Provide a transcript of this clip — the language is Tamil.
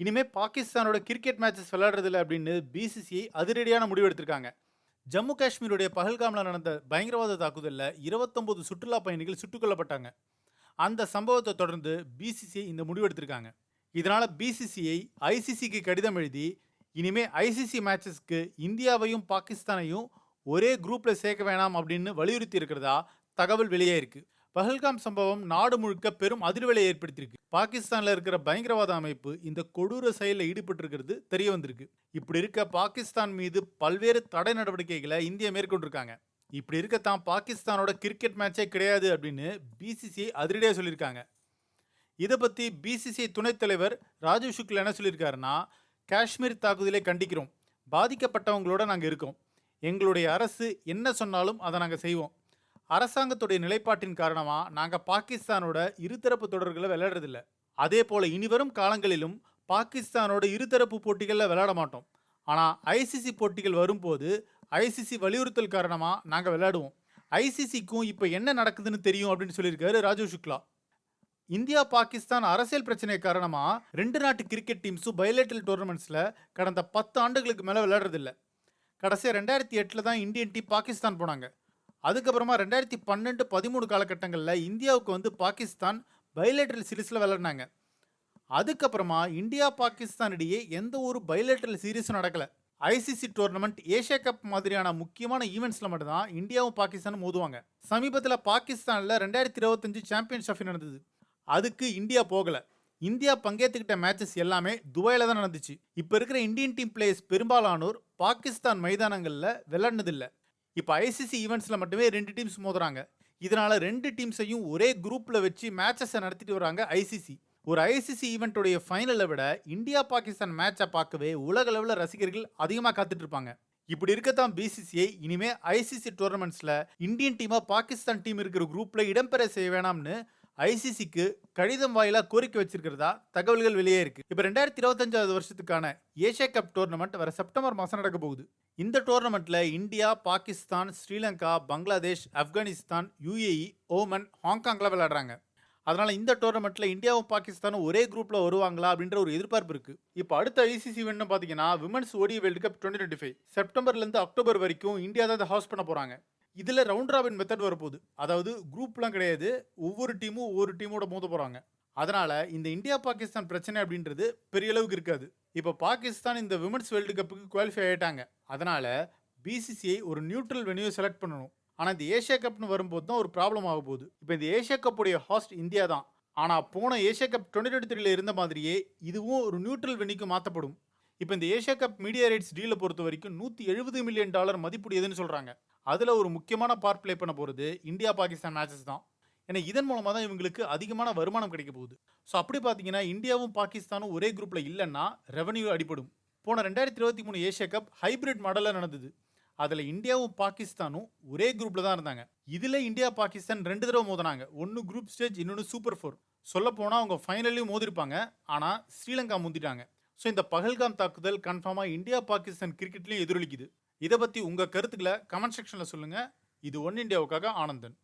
இனிமேல் பாகிஸ்தானோட கிரிக்கெட் மேட்சஸ் விளையாடுறதில்ல அப்படின்னு பிசிசிஐ அதிரடியான முடிவு எடுத்திருக்காங்க. ஜம்மு காஷ்மீருடைய பகல்காமில் நடந்த பயங்கரவாத தாக்குதலில் இருபத்தொம்போது சுற்றுலா பயணிகள் சுட்டுக் கொல்லப்பட்டாங்க அந்த சம்பவத்தை தொடர்ந்து பிசிசிஐ இந்த முடிவு எடுத்திருக்காங்க. இதனால் பிசிசிஐ ஐசிசிக்கு கடிதம் எழுதி இனிமேல் ஐசிசி மேட்சஸ்க்கு இந்தியாவையும் பாகிஸ்தானையும் ஒரே குரூப்பில் சேர்க்க வேணாம் அப்படின்னு வலியுறுத்தி இருக்கிறதா தகவல் வெளியே இருக்குது பஹல்காம் சம்பவம் நாடு முழுக்க பெரும் அதிர்வலை ஏற்படுத்தியிருக்கு. பாகிஸ்தான்ல இருக்கிற பயங்கரவாத அமைப்பு இந்த கொடூர செயலில் ஈடுபட்டிருக்கிறது தெரிய வந்திருக்கு. இப்படி இருக்க பாகிஸ்தான் மீது பல்வேறு தடை நடவடிக்கைகளை இந்தியா மேற்கொண்டிருக்காங்க. இப்படி இருக்கத்தான் பாகிஸ்தானோட கிரிக்கெட் மேட்சே கிடையாது அப்படின்னு பிசிசிஐ அதிரடியாக சொல்லியிருக்காங்க. இதை பற்றி பிசிசிஐ துணைத் தலைவர் ராஜீவ் சுக்லா என்ன சொல்லியிருக்காருன்னா காஷ்மீர் தாக்குதலை கண்டிக்கிறோம். பாதிக்கப்பட்டவங்களோட நாங்கள் இருக்கோம். எங்களுடைய அரசு என்ன சொன்னாலும் அதை நாங்கள் செய்வோம். அரசாங்கத்துடைய நிலைப்பாட்டின் காரணமாக நாங்கள் பாகிஸ்தானோட இருதரப்பு தொடர்களை விளையாடுறதில்ல. அதே போல் இனிவரும் காலங்களிலும் பாகிஸ்தானோட இருதரப்பு போட்டிகளில் விளையாட மாட்டோம். ஆனால் ஐசிசி போட்டிகள் வரும்போது ஐசிசி வலியுறுத்தல் காரணமாக நாங்கள் விளையாடுவோம். ஐசிசிக்கும் இப்போ என்ன நடக்குதுன்னு தெரியும் அப்படின்னு சொல்லியிருக்காரு ராஜீவ் சுக்லா. இந்தியா பாகிஸ்தான் அரசியல் பிரச்சனை காரணமாக ரெண்டு நாட்டு கிரிக்கெட் டீம்ஸும் பயோலேட்டல் டோர்னமெண்ட்ஸில் கடந்த பத்து ஆண்டுகளுக்கு மேலே விளையாடுறதில்ல. கடைசியாக ரெண்டாயிரத்தி எட்டில் தான் இந்தியன் டீம் பாகிஸ்தான் போனாங்க. அதுக்கப்புறமா ரெண்டாயிரத்தி பன்னெண்டு பதிமூணு காலகட்டங்களில் இந்தியாவுக்கு வந்து பாகிஸ்தான் பைலேட்ரல் சீரீஸில் விளையாடினாங்க. அதுக்கப்புறமா இந்தியா பாகிஸ்தான் இடையே எந்த ஒரு பைலேட்ரல் சீரீஸும் நடக்கலை. ஐசிசி டோர்னமெண்ட் ஏஷியா கப் மாதிரியான முக்கியமான ஈவெண்ட்ஸில் மட்டும்தான் இந்தியாவும் பாகிஸ்தானும் மோதுவாங்க. சமீபத்தில் பாகிஸ்தானில் ரெண்டாயிரத்தி இருபத்தஞ்சு சாம்பியன் ட்ராஃபி நடந்தது. அதுக்கு இந்தியா போகலை. இந்தியா பங்கேற்றுக்கிட்ட மேட்சஸ் எல்லாமே துபாயில் தான் நடந்துச்சு. இப்போ இருக்கிற இந்தியன் டீம் பிளேயர்ஸ் பெரும்பாலானோர் பாகிஸ்தான் மைதானங்களில் விளையாடினதில்லை. இப்போ ஐசிசி ஈவெண்ட்ஸில் மட்டுமே ரெண்டு டீம்ஸ் மோதுறாங்க. இதனால் ரெண்டு டீம்ஸையும் ஒரே குரூப்பில் வச்சு மேட்சஸை நடத்திட்டு வராங்க ஐசிசி ஒரு ஐசிசி ஈவெண்ட்டுடைய ஃபைனலை விட இந்தியா பாகிஸ்தான் மேட்சை பார்க்கவே உலக அளவில் ரசிகர்கள் அதிகமாக காத்துட்டு இருப்பாங்க. இப்படி இருக்கத்தான் பிசிசிஐ இனிமே ஐசிசி டோர்னமெண்ட்ஸில் இந்தியன் டீமாக பாகிஸ்தான் டீம் இருக்கிற குரூப்பில் இடம்பெற செய்ய வேணாம்னு ஐசிசிக்கு கடிதம் வாயிலாக கோரிக்கை வச்சிருக்கிறதா? தகவல்கள் வெளியே இருக்கு. இப்போ ரெண்டாயிரத்தி இருபத்தஞ்சாவது வருஷத்துக்கான ஏஷியா கப் டோர்னமெண்ட் வர செப்டம்பர் மாதம் நடக்க போகுது. இந்த டோர்னமெண்ட்ல India Pakistan Sri Lanka Bangladesh Afghanistan UAE Oman ஹாங்காங்ல விளையாடுறாங்க. அதனால் இந்த டோர்னமெண்ட்டில் இந்தியாவும் பாகிஸ்தானும் ஒரே குரூப்பில் வருவாங்களா அப்படின்ற ஒரு எதிர்பார்ப்பு இருக்குது இப்போ அடுத்த ஐசிசி வேணும் பார்த்தீங்கன்னா women's ODI world cup twenty twenty five செப்டம்பர்லேருந்து October வரைக்கும் இந்தியா தான் ஹாஸ்ட் பண்ண போகிறாங்க இதில் ரவுண்ட் ராபின் மெத்தட் வரப்போகுது. அதாவது குரூப்லாம் கிடையாது. ஒவ்வொரு டீமும் ஒவ்வொரு டீமோட மோத போகிறாங்க அதனால் இந்த இந்தியா பாகிஸ்தான் பிரச்சனை அப்படின்றது பெரிய அளவுக்கு இருக்காது. இப்போ பாகிஸ்தான் இந்த விமன்ஸ் வேர்ல்டு கப்புக்கு குவாலிஃபை ஆயிட்டாங்க. அதனால் பிசிசிஐ ஒரு நியூட்ரல் வெனியூ செலக்ட் பண்ணணும். ஆனால் இந்த ஏஷியா கப்னு வரும்போது தான் ஒரு ப்ராப்ளம் ஆக போகுது. இப்போ இந்த ஏஷியா கப்புடைய ஹாஸ்ட் இந்தியா தான். ஆனால் போன ஏஷியா கப் டுவெண்ட்டி டுவெண்ட்டி த்ரீல இருந்த மாதிரியே இதுவும் ஒரு நியூட்ரல் வெனிக்கு மாற்றப்படும் இப்போ இந்த ஏஷியா கப் மீடியா ரைட்ஸ் டீலை பொறுத்த வரைக்கும் நூற்றி எழுபது மில்லியன் டாலர் மதிப்புடையதுன்னு சொல்கிறாங்க அதில் ஒரு முக்கியமான பார்ட் ப்ளே பண்ண போகிறது இந்தியா பாகிஸ்தான் மேட்சஸ் தான். ஏன்னா இதன் மூலமாக தான் இவங்களுக்கு அதிகமான வருமானம் கிடைக்க போகுது. ஸோ அப்படி பார்த்தீங்கன்னா இந்தியாவும் பாகிஸ்தானும் ஒரே குரூப்பில் இல்லைன்னா ரெவன்யூ அடிப்படும் போன ரெண்டாயிரத்தி இருபத்தி மூணு ஏஷியா கப் ஹைபிரிட் மாடலில் நடந்தது. அதில் இந்தியாவும் பாகிஸ்தானும் ஒரே குரூப்பில் தான் இருந்தாங்க. இதில் இந்தியா பாகிஸ்தான் ரெண்டு தடவை மோதினாங்க. ஒன்று குரூப் ஸ்டேஜ் இன்னொன்று சூப்பர் ஃபோர் சொல்லப்போனால் அவங்க ஃபைனல்லையும் மோதிருப்பாங்க. ஆனால் ஸ்ரீலங்கா முந்திட்டாங்க. ஸோ இந்த பகல்காம் தாக்குதல் கன்ஃபார்மாக இந்தியா பாகிஸ்தான் கிரிக்கெட்லையும் எதிரொலிக்குது. இதை பற்றி உங்கள் கருத்துக்களை கமெண்ட் செக்ஷனில் சொல்லுங்கள் இது ஒன் இந்தியாவுக்காக ஆனந்தன்.